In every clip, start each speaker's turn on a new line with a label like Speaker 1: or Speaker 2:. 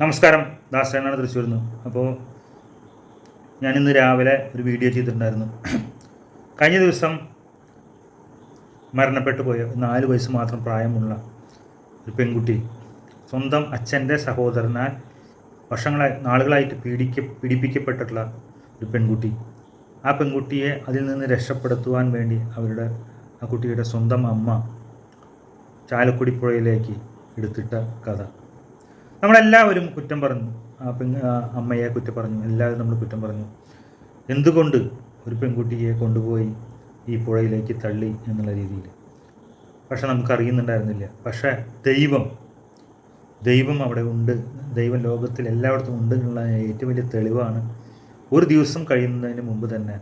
Speaker 1: നമസ്കാരം. ദാസേനാണ് തൃശ്ശൂരിൽ നിന്ന് അപ്പോൾ ഇന്ന് രാവിലെ ഒരു വീഡിയോ ചെയ്തിട്ടുണ്ടായിരുന്നു. കഴിഞ്ഞ ദിവസം മരണപ്പെട്ടു പോയ നാല് വയസ്സ് മാത്രം പ്രായമുള്ള ഒരു പെൺകുട്ടി സ്വന്തം അച്ഛന്റെ സഹോദരനാൽ വർഷങ്ങളായി നാളുകളായിട്ട് പീഡിക്ക പീഡിപ്പിക്കപ്പെട്ടിട്ടുള്ള ഒരു പെൺകുട്ടി. ആ പെൺകുട്ടിയെ അതിൽ നിന്ന് രക്ഷപ്പെടുത്തുവാൻ വേണ്ടി അവരുടെ ആ കുട്ടിയുടെ സ്വന്തം അമ്മ ചാലക്കുടി പുഴയിലേക്ക് എടുത്തിട്ട കഥ. നമ്മളെല്ലാവരും കുറ്റം പറഞ്ഞു. ആ പെൺ അമ്മയെ കുറ്റം പറഞ്ഞു. എല്ലാവരും നമ്മൾ കുറ്റം പറഞ്ഞു. എന്തുകൊണ്ട് ഒരു പെൺകുട്ടിയെ കൊണ്ടുപോയി ഈ പുഴയിലേക്ക് തള്ളി എന്നുള്ള രീതിയിൽ? പക്ഷെ നമുക്കറിയുന്നുണ്ടായിരുന്നില്ല. പക്ഷേ ദൈവം ദൈവം അവിടെ ഉണ്ട്. ദൈവം ലോകത്തിൽ എല്ലായിടത്തും ഉണ്ട് എന്നുള്ള ഏറ്റവും വലിയ തെളിവാണ് ഒരു ദിവസം കഴിയുന്നതിന് മുമ്പ് തന്നെ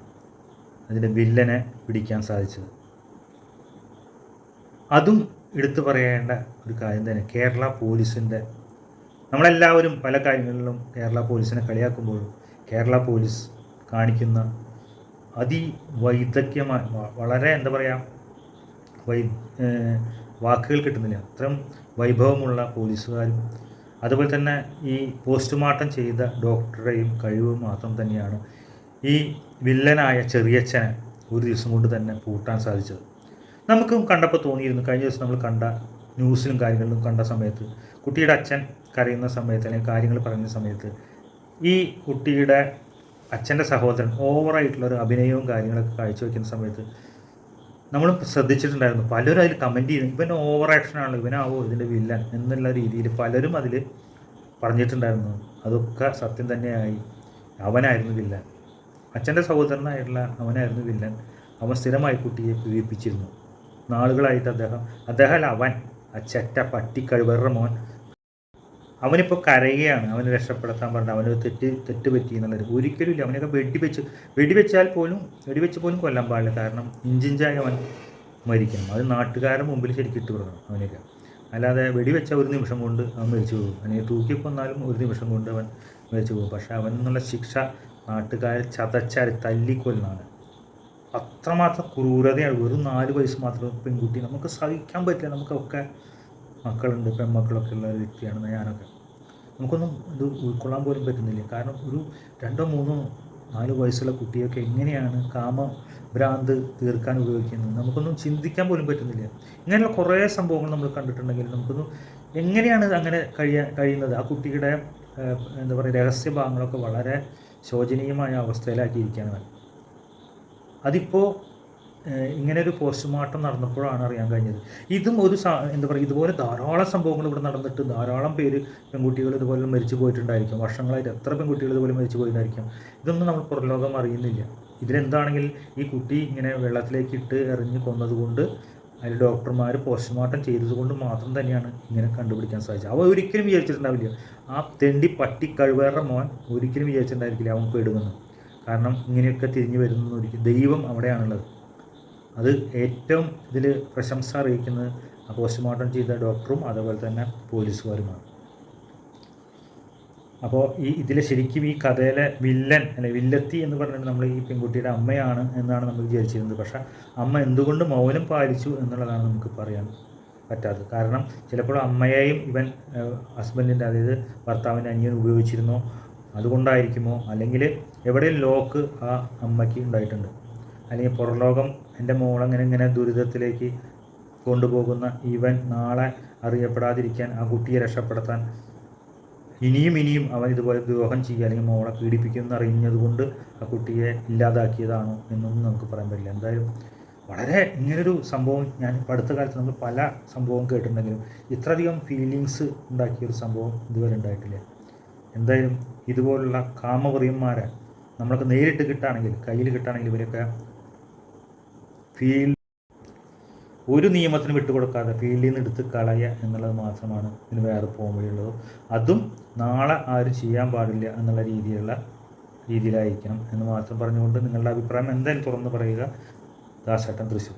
Speaker 1: അതിന്റെ വില്ലനെ പിടിക്കാൻ സാധിച്ചത്. അതും എടുത്തു പറയേണ്ട ഒരു കാര്യം തന്നെ. കേരള പോലീസിന്റെ നമ്മളെല്ലാവരും പല കാര്യങ്ങളിലും കേരള പോലീസിനെ കളിയാക്കുമ്പോഴും കേരള പോലീസ് കാണിക്കുന്ന അതിവൈദഗ്ധ്യമായ വളരെ എന്താ പറയുക വൈ വാക്കുകൾ കിട്ടുന്നില്ല. അത്രയും വൈഭവമുള്ള പോലീസുകാരും അതുപോലെ തന്നെ ഈ പോസ്റ്റ്മോർട്ടം ചെയ്ത ഡോക്ടറുടെയും കഴിവ് മാത്രം തന്നെയാണ് ഈ വില്ലനായ ചെറിയച്ഛനെ ഒരു ദിവസം കൊണ്ട് തന്നെ പൂട്ടാൻ സാധിച്ചത്. നമുക്കും കണ്ടപ്പോൾ തോന്നിയിരുന്നു. കഴിഞ്ഞ ദിവസം നമ്മൾ കണ്ട ന്യൂസിലും കാര്യങ്ങളിലും കണ്ട സമയത്ത് കുട്ടിയുടെ അച്ഛൻ കരയുന്ന സമയത്ത് അല്ലെങ്കിൽ കാര്യങ്ങൾ പറയുന്ന സമയത്ത് ഈ കുട്ടിയുടെ അച്ഛന്റെ സഹോദരൻ ഓവറായിട്ടുള്ളൊരു അഭിനയവും കാര്യങ്ങളൊക്കെ കാഴ്ചവെക്കുന്ന സമയത്ത് നമ്മൾ ശ്രദ്ധിച്ചിട്ടുണ്ടായിരുന്നു. പലരും അതിൽ കമന്റ് ചെയ്യുന്നു ഇവൻ ഓവർ ആക്ഷനാണ് ഇവനാവോ ഇതിന്റെ വില്ലൻ എന്നുള്ള രീതിയിൽ പലരും അതിൽ പറഞ്ഞിട്ടുണ്ടായിരുന്നു. അതൊക്കെ സത്യം തന്നെയായി. അവനായിരുന്നു വില്ലൻ അച്ഛന്റെ സഹോദരനായിട്ടുള്ള അവനായിരുന്നു വില്ലൻ അവൻ സ്ഥിരമായി കുട്ടിയെ പീഡിപ്പിച്ചിരുന്നു. നാളുകളായിട്ട് അദ്ദേഹം അദ്ദേഹമല്ല അവൻ. ആ ചെറ്റ പട്ടി കഴിവറുടെ മോൻ. അവനിപ്പോൾ കരയുകയാണ്. അവനെ രക്ഷപ്പെടുത്താൻ പറഞ്ഞു അവന് തെറ്റ് തെറ്റ് പറ്റി എന്നുള്ളത്. ഒരിക്കലും ഇല്ല. അവനൊക്കെ വെടിവെച്ച് വെടിവെച്ചാൽ പോലും വെടിവെച്ച് പോലും കൊല്ലാൻ പാടില്ല. കാരണം ഇഞ്ചിഞ്ചായി അവൻ മരിക്കണം. അത് നാട്ടുകാരൻ മുമ്പിൽ ശരിക്കും ഇട്ട് കൊടുക്കണം അവനൊക്കെ അല്ലാതെ വെടിവെച്ച ഒരു നിമിഷം കൊണ്ട് അവൻ മരിച്ചു പോകും. അവനെ അല്ലെങ്കിൽ തൂക്കിക്കൊന്നാലും ഒരു നിമിഷം കൊണ്ട് അവൻ മരിച്ചു പോകും. പക്ഷേ അവൻ എന്നുള്ള ശിക്ഷ നാട്ടുകാരെ ചതച്ചാൽ തല്ലിക്കൊല്ലുന്നതാണ് അത്രമാത്രം ക്രൂരതയാണ്. വെറും നാല് വയസ്സ് മാത്രം പെൺകുട്ടി. നമുക്ക് സഹിക്കാൻ പറ്റില്ല. നമുക്കൊക്കെ മക്കളുണ്ട് പെൺമക്കളൊക്കെ ഉള്ള ഒരു വ്യക്തിയാണ് ഞാനൊക്കെ. നമുക്കൊന്നും ഇത് ഉൾക്കൊള്ളാൻ പോലും പറ്റുന്നില്ല. കാരണം ഒരു രണ്ടോ മൂന്നോ നാല് വയസ്സുള്ള കുട്ടിയൊക്കെ എങ്ങനെയാണ് കാമ ഭ്രാന്ത് തീർക്കാൻ ഉപയോഗിക്കുന്നത്? നമുക്കൊന്നും ചിന്തിക്കാൻ പോലും പറ്റുന്നില്ല. ഇങ്ങനെയുള്ള കുറേ സംഭവങ്ങൾ നമ്മൾ കണ്ടിട്ടുണ്ടെങ്കിൽ നമുക്കൊന്നും എങ്ങനെയാണ് അങ്ങനെ കഴിയാൻ കഴിയുന്നത്? ആ കുട്ടിയുടെ എന്താ പറയുക രഹസ്യ ഭാഗങ്ങളൊക്കെ വളരെ ശോചനീയമായ അവസ്ഥയിലാക്കിയിരിക്കുകയാണ്. അതിപ്പോൾ ഇങ്ങനെ ഒരു പോസ്റ്റ്മോർട്ടം നടന്നപ്പോഴാണ് അറിയാൻ കഴിഞ്ഞത്. ഇതും ഒരു എന്താ പറയുക ഇതുപോലെ ധാരാളം സംഭവങ്ങൾ ഇവിടെ നടന്നിട്ട് ധാരാളം പേര് പെൺകുട്ടികൾ ഇതുപോലെ മരിച്ചു പോയിട്ടുണ്ടായിരിക്കും. വർഷങ്ങളായിട്ട് എത്ര പെൺകുട്ടികൾ ഇതുപോലെ മരിച്ചു പോയിട്ടുണ്ടായിരിക്കും. ഇതൊന്നും നമ്മൾ പുറലോകം അറിയുന്നില്ല. ഇതിലെന്താണെങ്കിൽ ഈ കുട്ടി ഇങ്ങനെ വെള്ളത്തിലേക്ക് ഇട്ട് എറിഞ്ഞ് കൊന്നതുകൊണ്ട് അതിൽ ഡോക്ടർമാർ പോസ്റ്റ്മോർട്ടം ചെയ്തതുകൊണ്ട് മാത്രം തന്നെയാണ് ഇങ്ങനെ കണ്ടുപിടിക്കാൻ സാധിച്ചത്. അവ ഒരിക്കലും വിചാരിച്ചിട്ടുണ്ടാവില്ല. ആ തെണ്ടി പട്ടി കഴിവേറെ മോൻ ഒരിക്കലും വിചാരിച്ചിട്ടുണ്ടായിരിക്കില്ല അവൻ പെടുമെന്ന്. കാരണം ഇങ്ങനെയൊക്കെ തിരിഞ്ഞു വരുന്ന ഒരു ദൈവം അവിടെയാണുള്ളത്. അത് ഏറ്റവും ഇതിൽ പ്രശംസ അറിയിക്കുന്നത് പോസ്റ്റ്മോർട്ടം ചെയ്ത ഡോക്ടറും അതുപോലെ തന്നെ പോലീസുകാരുമാണ്. അപ്പോൾ ഈ ഇതിൽ ശരിക്കും ഈ കഥയിലെ വില്ലൻ അല്ലെ വില്ലത്തി എന്ന് പറഞ്ഞാൽ നമ്മൾ ഈ പെൺകുട്ടിയുടെ അമ്മയാണ് എന്നാണ് നമ്മൾ വിചാരിച്ചിരുന്നത്. പക്ഷേ അമ്മ എന്തുകൊണ്ട് മൗനം പാലിച്ചു എന്നുള്ളതാണ് നമുക്ക് പറയാൻ പറ്റാത്തത്. കാരണം ചിലപ്പോൾ അമ്മയെയും ഇവൻ ഹസ്ബൻഡിന്റെ അതായത് ഭർത്താവിന്റെ അനിയൻ ഉപയോഗിച്ചിരുന്നോ. അതുകൊണ്ടായിരിക്കുമോ? അല്ലെങ്കിൽ എവിടെയും ലോക്ക് ആ അമ്മയ്ക്ക് ഉണ്ടായിട്ടുണ്ട്? അല്ലെങ്കിൽ പുറലോകം എന്റെ മോളങ്ങനെ ഇങ്ങനെ ദുരിതത്തിലേക്ക് കൊണ്ടുപോകുന്ന ഇവൻ നാളെ അറിയപ്പെടാതിരിക്കാൻ ആ കുട്ടിയെ രക്ഷപ്പെടുത്താൻ ഇനിയും ഇനിയും അവൻ ഇതുപോലെ ദ്രോഹം ചെയ്യുക അല്ലെങ്കിൽ മോളെ പീഡിപ്പിക്കുമെന്ന് അറിഞ്ഞതുകൊണ്ട് ആ കുട്ടിയെ ഇല്ലാതാക്കിയതാണോ എന്നൊന്നും നമുക്ക് പറയാൻ പറ്റില്ല. എന്തായാലും വളരെ ഇങ്ങനൊരു സംഭവം ഞാൻ ഇപ്പോൾ അടുത്ത കാലത്ത് നമ്മൾ പല സംഭവം കേട്ടിട്ടുണ്ടെങ്കിലും ഇത്രയധികം ഫീലിങ്സ് ഉണ്ടാക്കിയ ഒരു സംഭവം ഇതുവരെ ഉണ്ടായിട്ടില്ല. എന്തായാലും ഇതുപോലുള്ള കാമപ്രിയന്മാരെ നമ്മൾക്ക് നേരിട്ട് കിട്ടുകയാണെങ്കിൽ കയ്യിൽ കിട്ടുകയാണെങ്കിൽ ഇവരൊക്കെ ഫീൽഡ് ഒരു നിയമത്തിന് വിട്ടുകൊടുക്കാതെ ഫീൽഡിൽ നിന്ന് എടുത്ത് കളയുക എന്നുള്ളത് മാത്രമാണ് ഇതിന് വേറെ പോകാൻ വഴിയുള്ളത് അതും നാളെ ആരും ചെയ്യാൻ പാടില്ല എന്നുള്ള രീതിയിലുള്ള രീതിയിലായിരിക്കണം എന്ന് മാത്രം പറഞ്ഞുകൊണ്ട് നിങ്ങളുടെ അഭിപ്രായം എന്തായാലും തുറന്ന് പറയുക. ദാസേട്ടൻ തൃശ്ശൂർ.